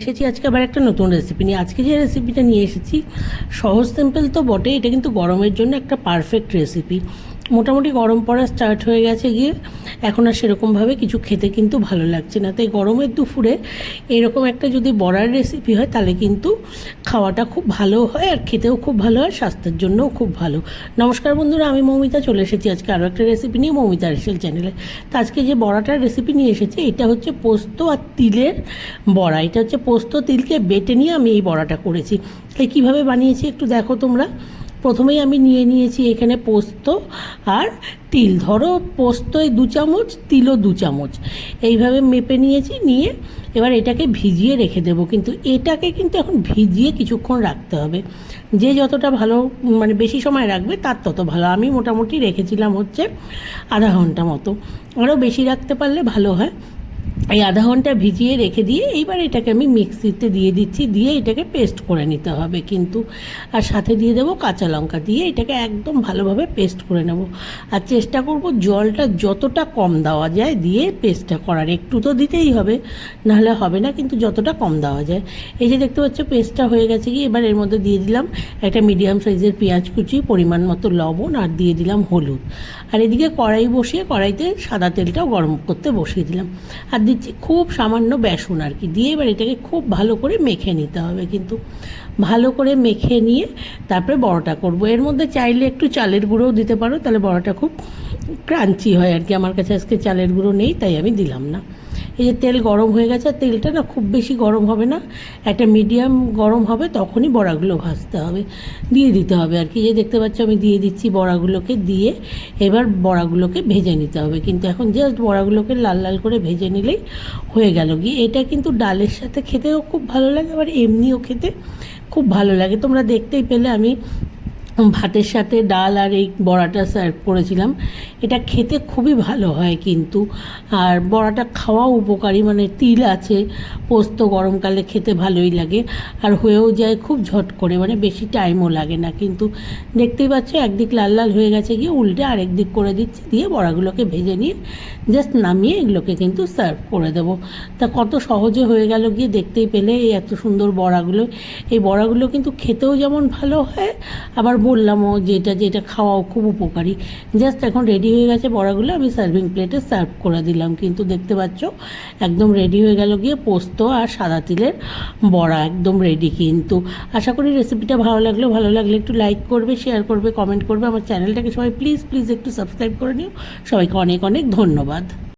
এসেছি আজকে আবার একটা নতুন রেসিপি নিয়ে। আজকে যে রেসিপিটা নিয়ে এসেছি, সহজ সিম্পল তো বটে এটা কিন্তু গরমের জন্য একটা পারফেক্ট রেসিপি মোটামুটি গরম পড়া স্টার্ট হয়ে গেছে গিয়ে এখন আর সেরকমভাবে কিছু খেতে কিন্তু ভালো লাগছে না। তাই গরমের দুপুরে এরকম একটা যদি বড়ার রেসিপি হয়, তাহলে কিন্তু খাওয়াটা খুব ভালো হয় আর খেতেও খুব ভালো হয়, স্বাস্থ্যের জন্যও খুব ভালো। নমস্কার বন্ধুরা, আমি মৌমিতা চলে এসেছি আজকে আরও একটা রেসিপি নিয়ে মৌমিতা রেসেল চ্যানেলে। তো আজকে যে বড়াটার রেসিপি নিয়ে এসেছি, এটা হচ্ছে পোস্ত আর তিলের বড়া। এটা হচ্ছে পোস্ত তিলকে বেটে নিয়ে আমি এই বড়াটা করেছি। তাই কীভাবে বানিয়েছি একটু দেখো তোমরা। প্রথমেই আমি নিয়ে নিয়েছি এখানে পোস্ত আর তিল। ধরো পোস্তই দু চামচ, তিলও দু চামচ। এইভাবে মেপে নিয়েছি, নিয়ে এবার এটাকে ভিজিয়ে রেখে দেবো। কিন্তু এটাকে কিন্তু এখন ভিজিয়ে কিছুক্ষণ রাখতে হবে। যে যতটা ভালো মানে বেশি সময় রাখবে, তার তত ভালো। আমি মোটামুটি রেখেছিলাম হচ্ছে আধা ঘণ্টা মতো। আরও বেশি রাখতে পারলে ভালো হয়। এই আধা ঘণ্টা ভিজিয়ে রেখে দিয়ে এইবার এটাকে আমি মিক্সিতে দিয়ে দিচ্ছি, দিয়ে এটাকে পেস্ট করে নিতে হবে কিন্তু। আর সাথে দিয়ে দেবো কাঁচা লঙ্কা, দিয়ে এটাকে একদম ভালোভাবে পেস্ট করে নেব। আর চেষ্টা করব জলটা যতটা কম দেওয়া যায় দিয়ে পেস্টটা করার। একটু তো দিতেই হবে, নাহলে হবে না কিন্তু যতটা কম দেওয়া যায়। এই যে দেখতে পাচ্ছ পেস্টটা হয়ে গেছে কি, এবার এর মধ্যে দিয়ে দিলাম একটা মিডিয়াম সাইজের পেঁয়াজ কুচি, পরিমাণ মতো লবণ আর দিয়ে দিলাম হলুদ। আর এদিকে কড়াই বসিয়ে কড়াইতে সাদা তেলটাও গরম করতে বসিয়ে দিলাম। আর দিচ্ছি খুব সামান্য বেসন আর কি। দিয়ে এবার এটাকে খুব ভালো করে মেখে নিতে হবে কিন্তু। ভালো করে মেখে নিয়ে তারপরে বড়টা করব। এর মধ্যে চাইলে একটু চালের গুঁড়োও দিতে পারো, তাহলে বড়টা খুব ক্রাঞ্চি হয় আর কি। আমার কাছে আজকে চালের গুঁড়ো নেই, তাই আমি দিলাম না। এই যে তেল গরম হয়ে গেছে তেলটা না খুব বেশি গরম হবে না। একটা মিডিয়াম গরম হবে, তখনই বড়াগুলো ভাজতে হবে। দিয়ে দিতে হবে আর কি। যে দেখতে পাচ্ছ, আমি দিয়ে দিচ্ছি বড়াগুলোকে দিয়ে এবার বড়াগুলোকে ভেজে নিতে হবে। কিন্তু এখন জাস্ট বড়াগুলোকে লাল লাল করে ভেজে নিলেই হয়ে গেল গিয়ে এটা কিন্তু ডালের সাথে খেতেও খুব ভালো লাগে, আবার এমনিও খেতে খুব ভালো লাগে। তোমরা দেখতেই পেলে আমি ভাতের সাথে ডাল আর এই বড়াটা সার্ভ করেছিলাম। এটা খেতে খুবই ভালো হয় কিন্তু। আর বড়াটা খাওয়া উপকারী মানে তিল আছে, পোস্ত গরমকালে খেতে ভালোই লাগে। আর হয়েও যায় খুব ঝট করে মানে বেশি টাইমও লাগে না। কিন্তু দেখতেই পাচ্ছ, একদিক লাল লাল হয়ে গেছে, গিয়ে উল্টে আরেক দিক করে দিচ্ছি, দিয়ে বড়াগুলোকে ভেজে নিয়ে জাস্ট নামিয়ে এগুলোকে কিন্তু সার্ভ করে দেবো। তা কত সহজে হয়ে গেল গিয়ে দেখতেই পেলে, এই এত সুন্দর বড়াগুলো। এই বড়াগুলো কিন্তু খেতেও যেমন ভালো হয়, আবার বললামও যে এটা যে এটা খাওয়াও খুব উপকারী। জাস্ট এখন রেডি হয়ে গেছে বড়াগুলো, আমি সার্ভিং প্লেটে সার্ভ করে দিলাম। কিন্তু দেখতে পাচ্ছ, একদম রেডি হয়ে গেল গিয়ে পোস্ত আর সাদা তিলের বড়া একদম রেডি কিন্তু। আশা করি রেসিপিটা ভালো লাগল। ভালো লাগলে একটু লাইক করবে শেয়ার করবে কমেন্ট করবে। আমার চ্যানেলটাকে সবাই প্লিজ প্লিজ একটু সাবস্ক্রাইব করে নিও। সবাইকে অনেক অনেক ধন্যবাদ।